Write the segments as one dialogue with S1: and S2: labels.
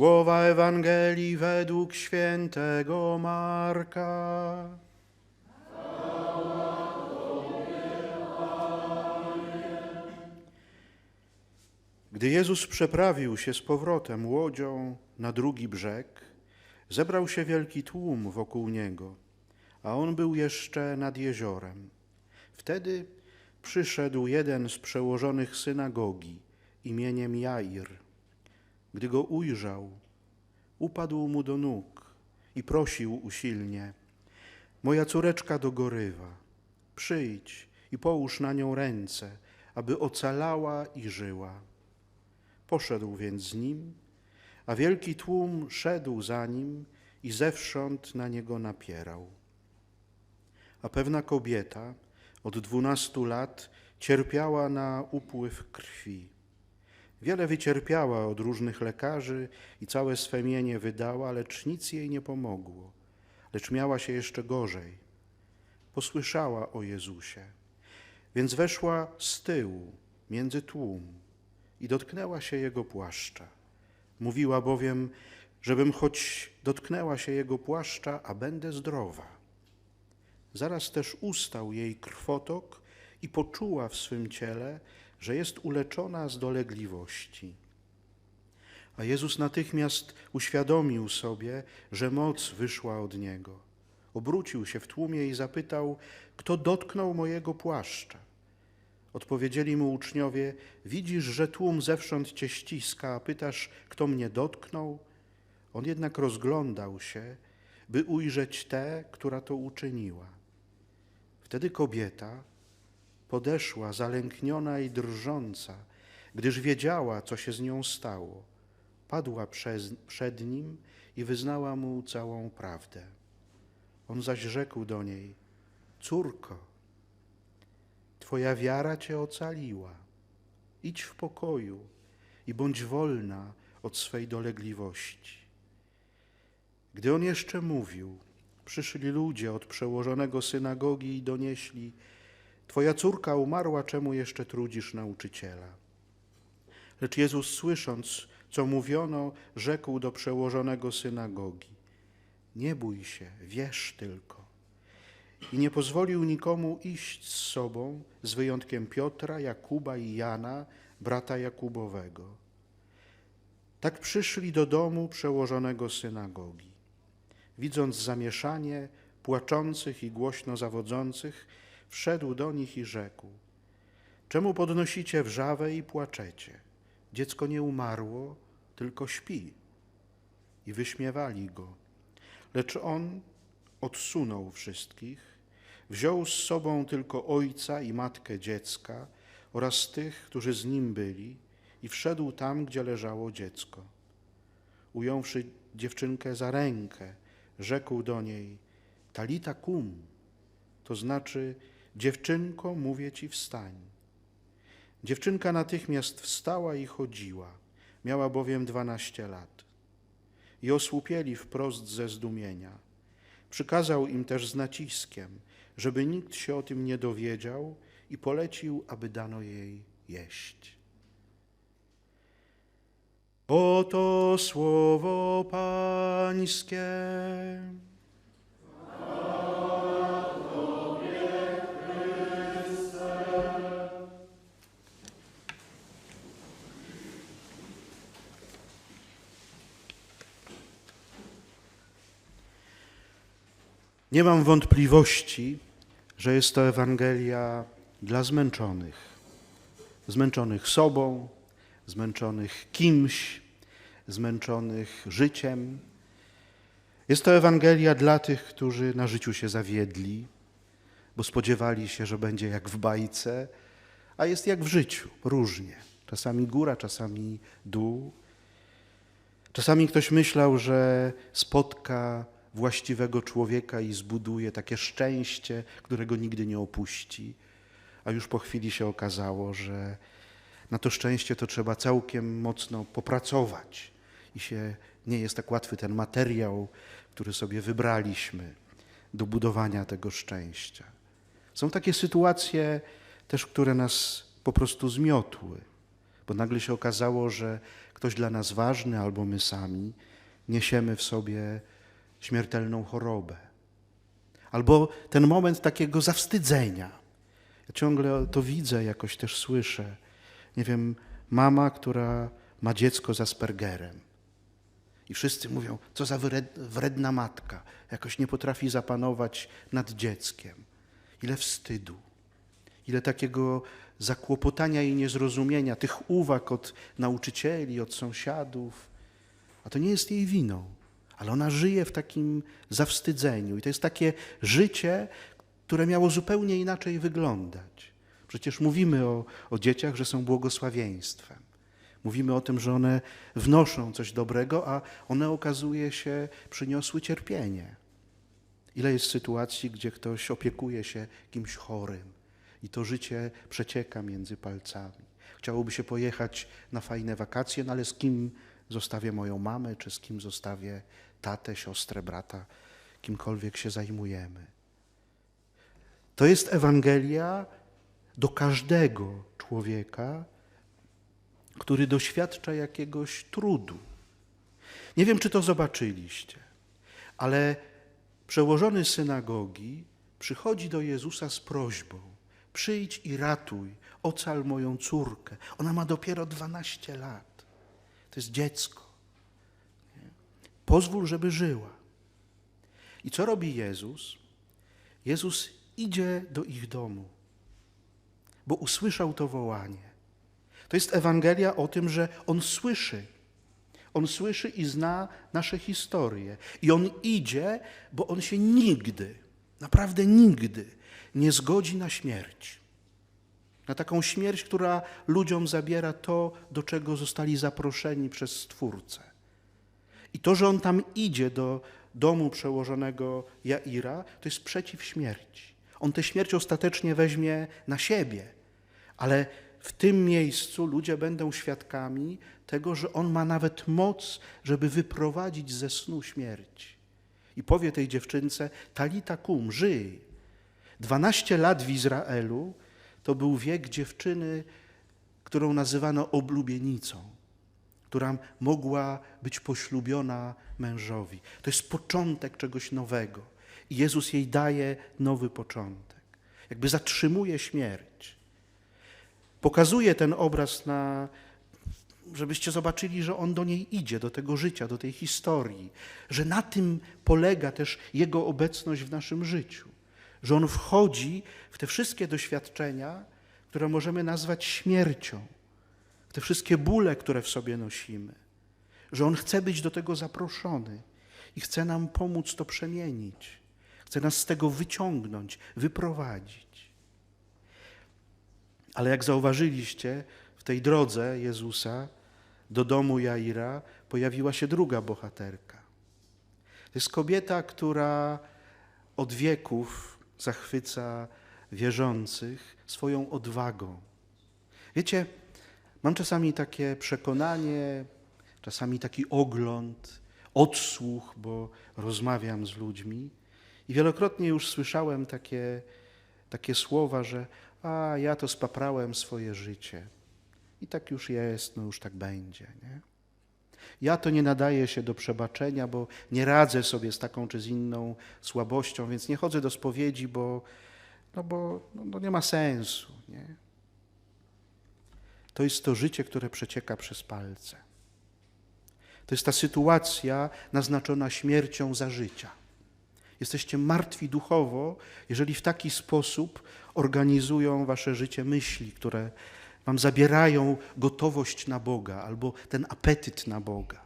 S1: Głowa Ewangelii według świętego Marka. Gdy Jezus przeprawił się z powrotem łodzią na drugi brzeg, zebrał się wielki tłum wokół niego, a on był jeszcze nad jeziorem. Wtedy przyszedł jeden z przełożonych synagogi imieniem Jair. Gdy go ujrzał, upadł mu do nóg i prosił usilnie: Moja córeczka dogorywa, przyjdź i połóż na nią ręce, aby ocalała i żyła. Poszedł więc z nim, a wielki tłum szedł za nim i zewsząd na niego napierał. A pewna kobieta od dwunastu lat cierpiała na upływ krwi. Wiele wycierpiała od różnych lekarzy i całe swe mienie wydała, lecz nic jej nie pomogło. Lecz miała się jeszcze gorzej. Posłyszała o Jezusie, więc weszła z tyłu, między tłum i dotknęła się Jego płaszcza. Mówiła bowiem, żebym choć dotknęła się Jego płaszcza, a będę zdrowa. Zaraz też ustał jej krwotok i poczuła w swym ciele, że jest uleczona z dolegliwości. A Jezus natychmiast uświadomił sobie, że moc wyszła od Niego. Obrócił się w tłumie i zapytał, kto dotknął mojego płaszcza. Odpowiedzieli mu uczniowie, widzisz, że tłum zewsząd cię ściska, a pytasz, kto mnie dotknął? On jednak rozglądał się, by ujrzeć tę, która to uczyniła. Wtedy kobieta podeszła zalękniona i drżąca, gdyż wiedziała, co się z nią stało. Padła przez, przed nim i wyznała mu całą prawdę. On zaś rzekł do niej: Córko, Twoja wiara cię ocaliła. Idź w pokoju i bądź wolna od swej dolegliwości. Gdy on jeszcze mówił, przyszli ludzie od przełożonego synagogi i donieśli: Twoja córka umarła, czemu jeszcze trudzisz nauczyciela? Lecz Jezus, słysząc, co mówiono, rzekł do przełożonego synagogi: Nie bój się, wierz tylko. I nie pozwolił nikomu iść z sobą, z wyjątkiem Piotra, Jakuba i Jana, brata Jakubowego. Tak przyszli do domu przełożonego synagogi. Widząc zamieszanie, płaczących i głośno zawodzących, wszedł do nich i rzekł: Czemu podnosicie wrzawę i płaczecie? Dziecko nie umarło, tylko śpi. I wyśmiewali go. Lecz on odsunął wszystkich, wziął z sobą tylko ojca i matkę dziecka oraz tych, którzy z nim byli, i wszedł tam, gdzie leżało dziecko. Ująwszy dziewczynkę za rękę, rzekł do niej: Talita kum, to znaczy, dziewczynko, mówię ci, wstań. Dziewczynka natychmiast wstała i chodziła, miała bowiem dwanaście lat. I osłupieli wprost ze zdumienia. Przykazał im też z naciskiem, żeby nikt się o tym nie dowiedział i polecił, aby dano jej jeść. Oto słowo Pańskie. Nie mam wątpliwości, że jest to Ewangelia dla zmęczonych. Zmęczonych sobą, zmęczonych kimś, zmęczonych życiem. Jest to Ewangelia dla tych, którzy na życiu się zawiedli, bo spodziewali się, że będzie jak w bajce, a jest jak w życiu, różnie. Czasami góra, czasami dół. Czasami ktoś myślał, że spotka właściwego człowieka i zbuduje takie szczęście, którego nigdy nie opuści. A już po chwili się okazało, że na to szczęście to trzeba całkiem mocno popracować i się nie jest tak łatwy ten materiał, który sobie wybraliśmy do budowania tego szczęścia. Są takie sytuacje też, które nas po prostu zmiotły. bo nagle się okazało, że ktoś dla nas ważny albo my sami niesiemy w sobie śmiertelną chorobę. Albo ten moment takiego zawstydzenia. Ja ciągle to widzę, jakoś też słyszę. Nie wiem, mama, która ma dziecko z Aspergerem. I wszyscy mówią, co za wred- wredna matka, jakoś nie potrafi zapanować nad dzieckiem. Ile wstydu, ile takiego zakłopotania i niezrozumienia, tych uwag od nauczycieli, od sąsiadów. A to nie jest jej winą, ale ona żyje w takim zawstydzeniu. I to jest takie życie, które miało zupełnie inaczej wyglądać. Przecież mówimy o, o dzieciach, że są błogosławieństwem. Mówimy o tym, że one wnoszą coś dobrego, a one okazuje się przyniosły cierpienie. Ile jest sytuacji, gdzie ktoś opiekuje się kimś chorym i to życie przecieka między palcami. Chciałoby się pojechać na fajne wakacje, no ale z kim zostawię moją mamę, czy z kim zostawię tatę, siostrę, brata, kimkolwiek się zajmujemy. To jest Ewangelia do każdego człowieka, który doświadcza jakiegoś trudu. Nie wiem, czy to zobaczyliście, ale przełożony synagogi przychodzi do Jezusa z prośbą: Przyjdź i ratuj, ocal moją córkę. Ona ma dopiero 12 lat. To jest dziecko. Pozwól, żeby żyła. I co robi Jezus? Jezus idzie do ich domu, bo usłyszał to wołanie. To jest Ewangelia o tym, że On słyszy. On słyszy i zna nasze historie. I On idzie, bo On się nigdy, naprawdę nigdy nie zgodzi na śmierć. Na taką śmierć, która ludziom zabiera to, do czego zostali zaproszeni przez Stwórcę. I to, że On tam idzie do domu przełożonego Jaira, to jest przeciw śmierci. On tę śmierć ostatecznie weźmie na siebie, ale w tym miejscu ludzie będą świadkami tego, że on ma nawet moc, żeby wyprowadzić ze snu śmierć. I powie tej dziewczynce: Talita kum, żyj. 12 lat w Izraelu to był wiek dziewczyny, którą nazywano oblubienicą, która mogła być poślubiona mężowi. To jest początek czegoś nowego. I Jezus jej daje nowy początek. Jakby zatrzymuje śmierć pokazuje ten obraz na, żebyście zobaczyli, że on do niej idzie, do tego życia, do tej historii, że na tym polega też jego obecność w naszym życiu, że on wchodzi w te wszystkie doświadczenia, które możemy nazwać śmiercią, w te wszystkie bóle, które w sobie nosimy, że on chce być do tego zaproszony i chce nam pomóc to przemienić, chce nas z tego wyciągnąć, wyprowadzić. Ale jak zauważyliście, w tej drodze Jezusa do domu Jaira pojawiła się druga bohaterka. To jest kobieta, która od wieków zachwyca wierzących swoją odwagą. Wiecie, mam czasami takie przekonanie, czasami taki ogląd, odsłuch, bo rozmawiam z ludźmi i wielokrotnie już słyszałem takie, takie słowa, że a ja to spaprałem swoje życie. I tak już jest, no już tak będzie. Nie? Ja to nie nadaję się do przebaczenia, bo nie radzę sobie z taką czy z inną słabością, więc nie chodzę do spowiedzi, bo, no bo no, no nie ma sensu. Nie? To jest to życie, które przecieka przez palce. To jest ta sytuacja naznaczona śmiercią za życia. Jesteście martwi duchowo, jeżeli w taki sposób organizują wasze życie myśli, które wam zabierają gotowość na Boga albo ten apetyt na Boga.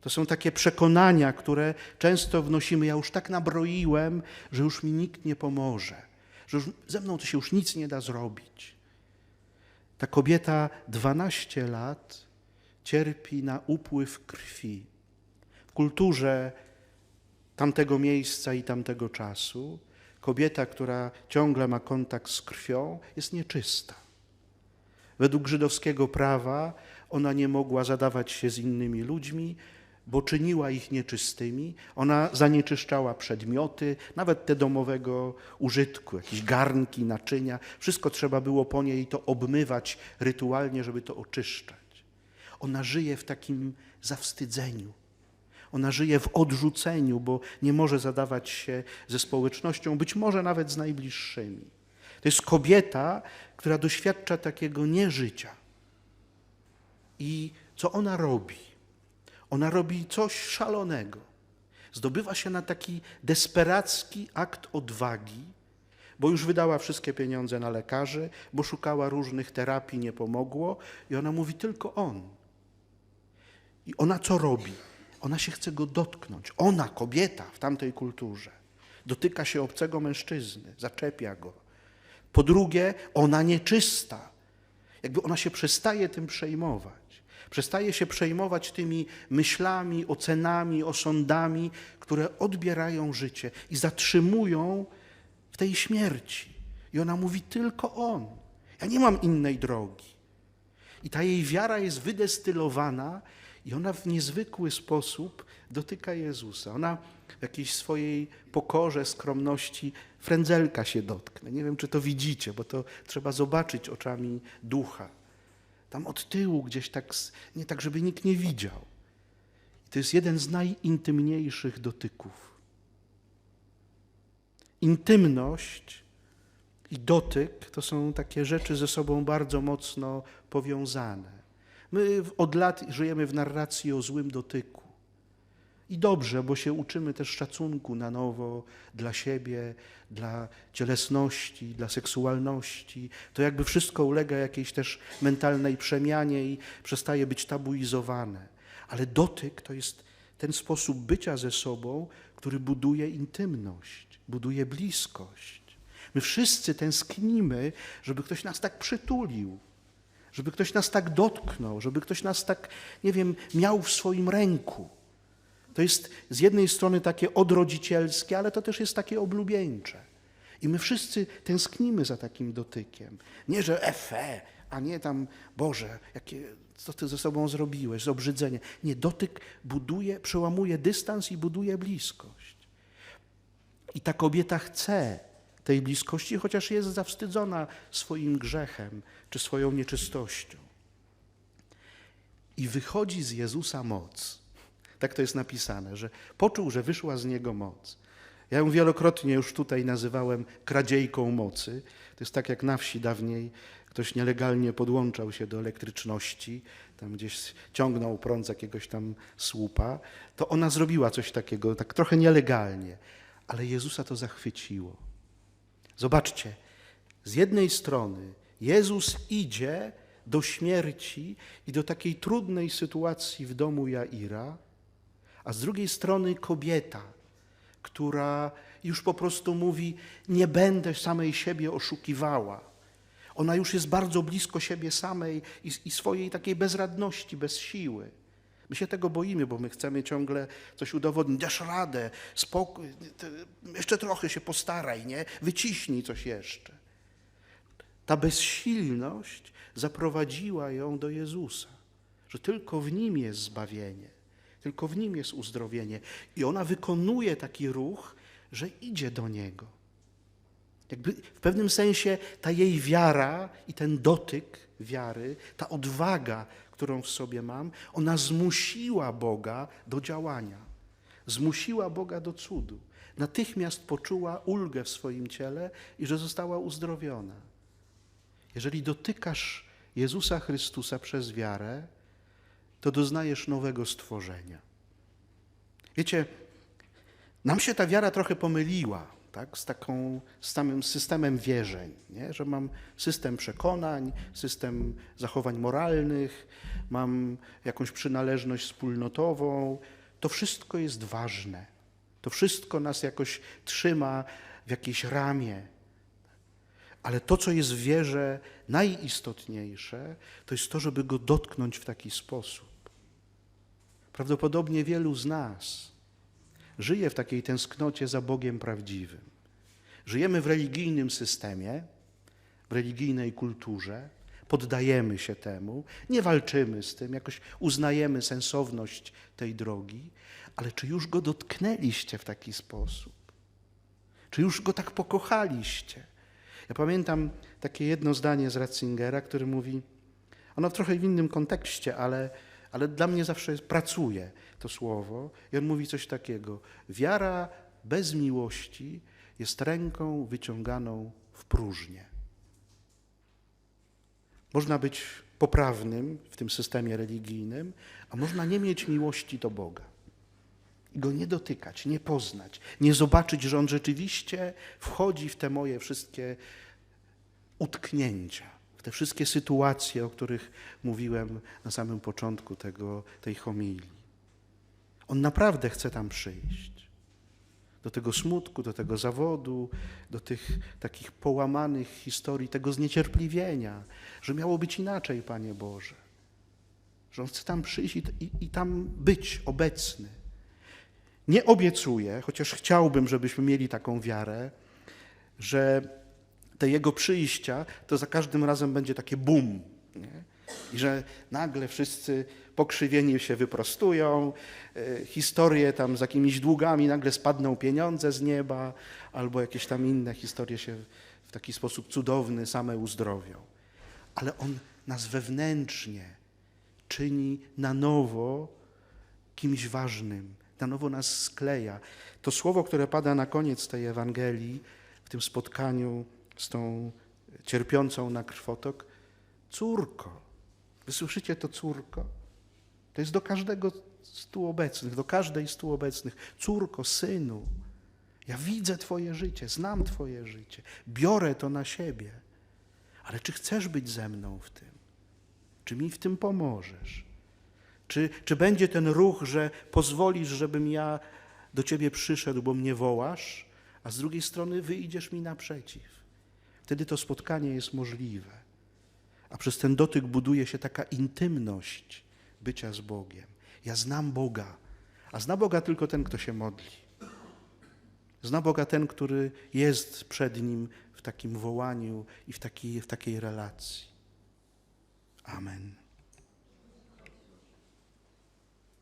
S1: To są takie przekonania, które często wnosimy. Ja już tak nabroiłem, że już mi nikt nie pomoże, że już ze mną to się już nic nie da zrobić. Ta kobieta 12 lat cierpi na upływ krwi. W kulturze tamtego miejsca i tamtego czasu kobieta, która ciągle ma kontakt z krwią, jest nieczysta. Według żydowskiego prawa ona nie mogła zadawać się z innymi ludźmi, bo czyniła ich nieczystymi. Ona zanieczyszczała przedmioty, nawet te domowego użytku, jakieś garnki, naczynia. Wszystko trzeba było po niej to obmywać rytualnie, żeby to oczyszczać. Ona żyje w takim zawstydzeniu. Ona żyje w odrzuceniu, bo nie może zadawać się ze społecznością, być może nawet z najbliższymi. To jest kobieta, która doświadcza takiego nieżycia. I co ona robi? Ona robi coś szalonego. Zdobywa się na taki desperacki akt odwagi, bo już wydała wszystkie pieniądze na lekarzy, bo szukała różnych terapii, nie pomogło, i ona mówi tylko on. I ona co robi? Ona się chce go dotknąć. Ona, kobieta w tamtej kulturze, dotyka się obcego mężczyzny, zaczepia go. Po drugie, ona nieczysta. Jakby ona się przestaje tym przejmować. Przestaje się przejmować tymi myślami, ocenami, osądami, które odbierają życie i zatrzymują w tej śmierci. I ona mówi tylko on. Ja nie mam innej drogi. I ta jej wiara jest wydestylowana i ona w niezwykły sposób dotyka Jezusa. Ona w jakiejś swojej pokorze, skromności frędzelka się dotknie. Nie wiem, czy to widzicie, bo to trzeba zobaczyć oczami ducha. Tam od tyłu gdzieś tak, nie tak, żeby nikt nie widział. I to jest jeden z najintymniejszych dotyków. Intymność i dotyk to są takie rzeczy ze sobą bardzo mocno powiązane. My od lat żyjemy w narracji o złym dotyku. I dobrze, bo się uczymy też szacunku na nowo dla siebie, dla cielesności, dla seksualności. To jakby wszystko ulega jakiejś też mentalnej przemianie i przestaje być tabuizowane. Ale dotyk to jest ten sposób bycia ze sobą, który buduje intymność, buduje bliskość. My wszyscy tęsknimy, żeby ktoś nas tak przytulił, żeby ktoś nas tak dotknął, żeby ktoś nas tak, nie wiem, miał w swoim ręku. To jest z jednej strony takie odrodzicielskie, ale to też jest takie oblubieńcze. I my wszyscy tęsknimy za takim dotykiem. Nie, że efe, a nie tam, Boże, jakie, co ty ze sobą zrobiłeś, z. Nie, dotyk buduje, przełamuje dystans i buduje bliskość. I ta kobieta chce tej bliskości, chociaż jest zawstydzona swoim grzechem czy swoją nieczystością. I wychodzi z Jezusa moc. Tak to jest napisane, że poczuł, że wyszła z niego moc. Ja ją wielokrotnie już tutaj nazywałem kradziejką mocy. To jest tak jak na wsi dawniej ktoś nielegalnie podłączał się do elektryczności, tam gdzieś ciągnął prąd z jakiegoś tam słupa, to ona zrobiła coś takiego, tak trochę nielegalnie, ale Jezusa to zachwyciło. Zobaczcie, z jednej strony Jezus idzie do śmierci i do takiej trudnej sytuacji w domu Jaira, a z drugiej strony kobieta, która już po prostu mówi: Nie będę samej siebie oszukiwała. Ona już jest bardzo blisko siebie samej i, i swojej takiej bezradności, bez siły. My się tego boimy, bo my chcemy ciągle coś udowodnić. Dasz radę, spokój, jeszcze trochę się postaraj, nie? Wyciśnij coś jeszcze. Ta bezsilność zaprowadziła ją do Jezusa, że tylko w Nim jest zbawienie, tylko w Nim jest uzdrowienie. I ona wykonuje taki ruch, że idzie do Niego. Jakby w pewnym sensie ta jej wiara i ten dotyk wiary, ta odwaga, którą w sobie mam, ona zmusiła Boga do działania. Zmusiła Boga do cudu. Natychmiast poczuła ulgę w swoim ciele i że została uzdrowiona. Jeżeli dotykasz Jezusa Chrystusa przez wiarę, to doznajesz nowego stworzenia. Wiecie, nam się ta wiara trochę pomyliła tak, z, taką, z samym systemem wierzeń, nie? że mam system przekonań, system zachowań moralnych, mam jakąś przynależność wspólnotową. To wszystko jest ważne. To wszystko nas jakoś trzyma w jakiejś ramie. Ale to, co jest w wierze najistotniejsze, to jest to, żeby go dotknąć w taki sposób. Prawdopodobnie wielu z nas żyje w takiej tęsknocie za Bogiem prawdziwym. Żyjemy w religijnym systemie, w religijnej kulturze, poddajemy się temu, nie walczymy z tym, jakoś uznajemy sensowność tej drogi, ale czy już go dotknęliście w taki sposób? Czy już go tak pokochaliście? Ja pamiętam takie jedno zdanie z Ratzingera, który mówi, ono w trochę w innym kontekście, ale, ale dla mnie zawsze jest, pracuje to słowo. I on mówi coś takiego: Wiara bez miłości jest ręką wyciąganą w próżnię. Można być poprawnym w tym systemie religijnym, a można nie mieć miłości do Boga. I go nie dotykać, nie poznać, nie zobaczyć, że on rzeczywiście wchodzi w te moje wszystkie utknięcia, te wszystkie sytuacje, o których mówiłem na samym początku tego, tej homilii. On naprawdę chce tam przyjść. Do tego smutku, do tego zawodu, do tych takich połamanych historii, tego zniecierpliwienia, że miało być inaczej, Panie Boże. Że On chce tam przyjść i, i, i tam być obecny. Nie obiecuję, chociaż chciałbym, żebyśmy mieli taką wiarę, że te Jego przyjścia to za każdym razem będzie takie bum. Nie? I że nagle wszyscy pokrzywieni się wyprostują, e, historie tam z jakimiś długami, nagle spadną pieniądze z nieba, albo jakieś tam inne historie się w taki sposób cudowny same uzdrowią. Ale On nas wewnętrznie czyni na nowo kimś ważnym, na nowo nas skleja. To słowo, które pada na koniec tej Ewangelii, w tym spotkaniu z tą cierpiącą na krwotok, córko. Wy słyszycie to córko? To jest do każdego z tu obecnych, do każdej z tu obecnych. Córko, synu, ja widzę Twoje życie, znam Twoje życie, biorę to na siebie. Ale czy chcesz być ze mną w tym? Czy mi w tym pomożesz? Czy, czy będzie ten ruch, że pozwolisz, żebym ja do Ciebie przyszedł, bo mnie wołasz, a z drugiej strony wyjdziesz mi naprzeciw? Wtedy to spotkanie jest możliwe. A przez ten dotyk buduje się taka intymność bycia z Bogiem. Ja znam Boga, a zna Boga tylko ten, kto się modli. Zna Boga ten, który jest przed Nim w takim wołaniu i w takiej, w takiej relacji. Amen.